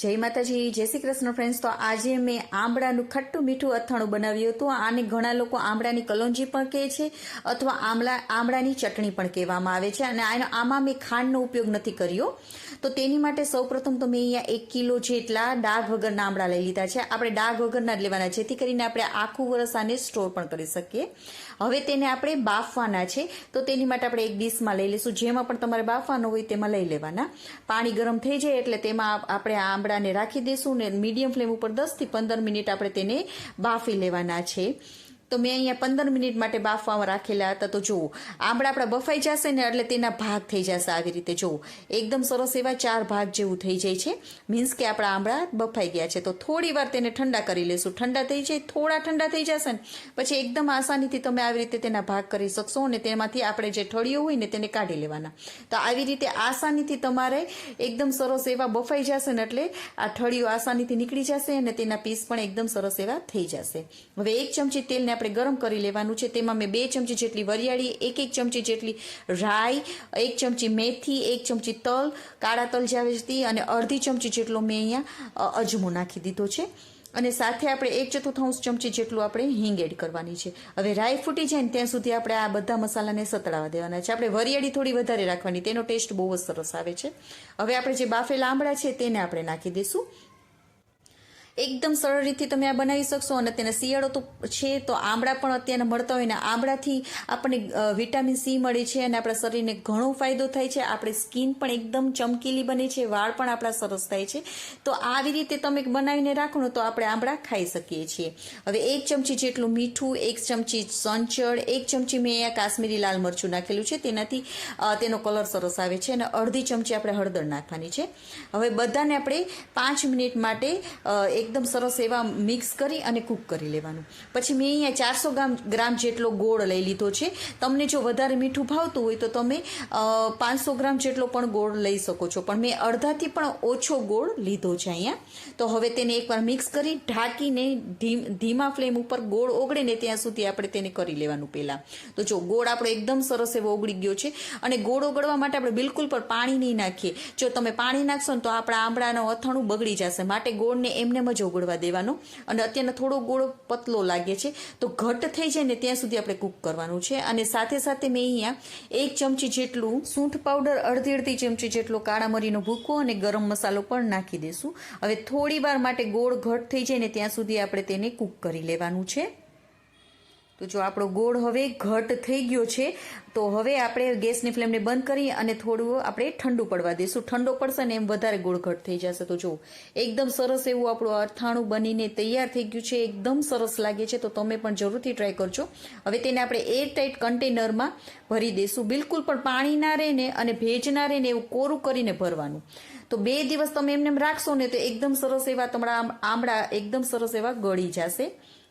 જય માતાજી, જય શ્રી કૃષ્ણ ફ્રેન્ડ્સ તો આજે મેં આંબળાનું ખટ્ટું મીઠું અથાણું બનાવ્યું હતું. આને ઘણા લોકો આંબળાની કલોંજી પણ કહે છે અથવા આંબળા આંબળાની ચટણી પણ કહેવામાં આવે છે. અને આમાં મેં ખાંડનો ઉપયોગ નથી કર્યો. તો તેની માટે સૌપ્રથમ તો મેં અહીંયા એક કિલો જેટલા ડાઘ વગરના આંબળા લઈ લીધા છે. આપણે ડાઘ વગરના જ લેવાના જેથી કરીને આપણે આખું વરસ આને સ્ટોર પણ કરી શકીએ. હવે તેને આપણે બાફવાના છે. તો તેની માટે આપણે એક ડીશમાં લઈ લઈશું. જેમાં પણ તમારે બાફવાનો હોય તેમાં લઈ લેવાના. પાણી ગરમ થઈ જાય એટલે તેમાં આપણે આ આંબળાને રાખી દઈશું ને મીડિયમ ફ્લેમ ઉપર દસથી પંદર મિનિટ આપણે તેને બાફી લેવાના છે. તો મેં અહીંયા પંદર મિનિટ માટે બાફવામાં રાખેલા હતા. તો જુઓ, આંબળા આપણા બફાઈ જશે ને એટલે તેના ભાગ થઈ જશે આવી રીતે. જુઓ, એકદમ સરસ એવા ચાર ભાગ જેવું થઈ જાય છે. મીન્સ કે આપણા આંબળા બફાઈ ગયા છે. તો થોડી વાર તેને ઠંડા કરી લેશું. ઠંડા થઈ જાય, થોડા ઠંડા થઈ જશે ને, પછી એકદમ આસાનીથી તમે આવી રીતે તેના ભાગ કરી શકશો અને તેમાંથી આપણે જે ઠળીઓ હોય ને તેને કાઢી લેવાના. તો આવી રીતે આસાનીથી તમારે એકદમ સરસ એવા બફાઈ જશે ને એટલે આ ઠળીઓ આસાનીથી નીકળી જશે અને તેના પીસ પણ એકદમ સરસ એવા થઈ જશે. હવે એક ચમચી તેલને આપણે ગરમ કરી લેવાનું છે. તેમાં મેં બે ચમચી જેટલી વરિયાળી, એક એક ચમચી જેટલી રાઈ, એક ચમચી મેથી, એક ચમચી તલ, કાળા તલ જે અને અડધી ચમચી જેટલો મેં અહીંયા અજમો નાખી દીધો છે. અને સાથે આપણે એક ચતુર્થાંશ ચમચી જેટલું આપણે હિંગ એડ કરવાની છે. હવે રાઈ ફૂટી જાય ને ત્યાં સુધી આપણે આ બધા મસાલાને સતળાવા દેવાના છે. આપણે વરિયાળી થોડી વધારે રાખવાની, તેનો ટેસ્ટ બહુ જ સરસ આવે છે. હવે આપણે જે બાફેલા આંબળા છે તેને આપણે નાખી દઈશું. એકદમ સરળ રીતથી તમે આ બનાવી શકશો અને તેને શિયાળો તો છે તો આંબળા પણ અત્યારે મળતા હોય ને આંબળાથી આપણને વિટામિન સી મળે છે અને આપણા શરીરને ઘણો ફાયદો થાય છે. આપણી સ્કિન પણ એકદમ ચમકીલી બને છે વાળ પણ આપણા સરસ થાય છે. તો આવી રીતે તમે બનાવીને રાખો ને તો આપણે આંબળા ખાઈ શકીએ છીએ. હવે એક ચમચી જેટલું મીઠું એક ચમચી સંચળ એક ચમચી મેં અહીંયા કાશ્મીરી લાલ મરચું નાખેલું છે. તેનાથી તેનો કલર સરસ આવે છે અને અડધી ચમચી આપણે હળદર નાખવાની છે. હવે બધાને આપણે પાંચ મિનિટ માટે અ, એકદમ સરસ એવા મિક્સ કરી અને કૂક કરી લેવાનું. પછી મેં અહીંયા ચારસો ગ્રામ ગ્રામ જેટલો ગોળ લઈ લીધો છે. તમને જો વધારે મીઠું ભાવતું હોય તો તમે પાંચસો ગ્રામ જેટલો પણ ગોળ લઈ શકો છો. પણ મેં અડધાથી પણ ઓછો ગોળ લીધો છે અહીંયા. તો હવે તેને એકવાર મિક્સ કરી ઢાંકીને ધીમ- ધીમા ફ્લેમ ઉપર ગોળ ઓગળે ને ત્યાં સુધી આપણે તેને કરી લેવાનું પહેલાં. તો જો ગોળ આપણો એકદમ સરસ એવો ઓગળી ગયો છે. અને ગોળ ઓગળવા માટે આપણે બિલકુલ પણ પાણી નહીં નાખીએ. જો તમે પાણી નાખશો ને તો આપણા આંબળાનો અથાણું બગડી જશે. માટે ગોળને એમને જ ઓગળવા દેવાનો. અને અત્યારના થોડો ગોળ પતલો લાગે છે. તો ઘટ થઈ જાય ને ત્યાં સુધી આપણે કૂક કરવાનું છે. અને સાથે સાથે મેં અહીંયા એક ચમચી જેટલું સૂંઠ પાવડર, અડધી અડધી ચમચી જેટલો કાળા મરીનો ભૂકો અને ગરમ મસાલો પણ નાખી દઈશું હવે થોડી વાર માટે ગોળ ઘટ થઈ જાય ને ત્યાં સુધી આપણે તેને કૂક કરી લેવાનું છે. તો જો આપણો ગોળ હવે ઘટ થઈ ગયો છે, તો હવે આપણે ગેસની ફ્લેમને બંધ કરી અને થોડું આપણે ઠંડુ પડવા દઈશું. ઠંડો પડશે ને એમ વધારે ગોળ ઘટ થઈ જશે. તો જો, એકદમ સરસ એવું આપણું અથાણું બનીને તૈયાર થઈ ગયું છે, એકદમ સરસ લાગે છે, તો તમે પણ જરૂરથી ટ્રાય કરજો. હવે તેને આપણે એર ટાઈટ કન્ટેનરમાં ભરી દઈશું. બિલકુલ પણ પાણી ના રહે ને અને ભેજ ના રહે ને એવું કોરું કરીને ભરવાનું. તો બે દિવસ તમે એમને એમ રાખશો ને તો એકદમ સરસ એવા તમારા આમ- આમળા એકદમ સરસ એવા ગળી જશે.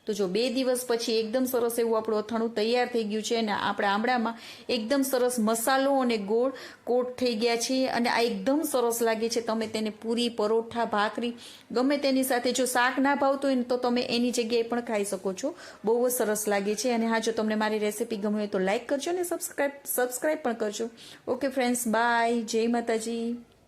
તો જો બે દિવસ પછી એકદમ સરસ એવું આપણું અથાણું તૈયાર થઈ ગયું છે અને આપણા આમળામાં એકદમ સરસ મસાલો અને ગોળ કોટ થઈ ગયા છે અને આ એકદમ સરસ લાગે છે. તમે તેને પૂરી, પરોઠા, ભાખરી, ગમે તેની સાથે જો શાક ના ભાવતું હોય તો તમે એની જગ્યાએ પણ ખાઈ શકો છો. બહુ જ સરસ લાગે છે અને હા, જો તમને મારી રેસીપી ગમે હોય તો લાઈક કરજો ને સબસ્ક્રાઈબ સબસ્ક્રાઈબ પણ કરજો. Okay friends, bye. જય માતાજી.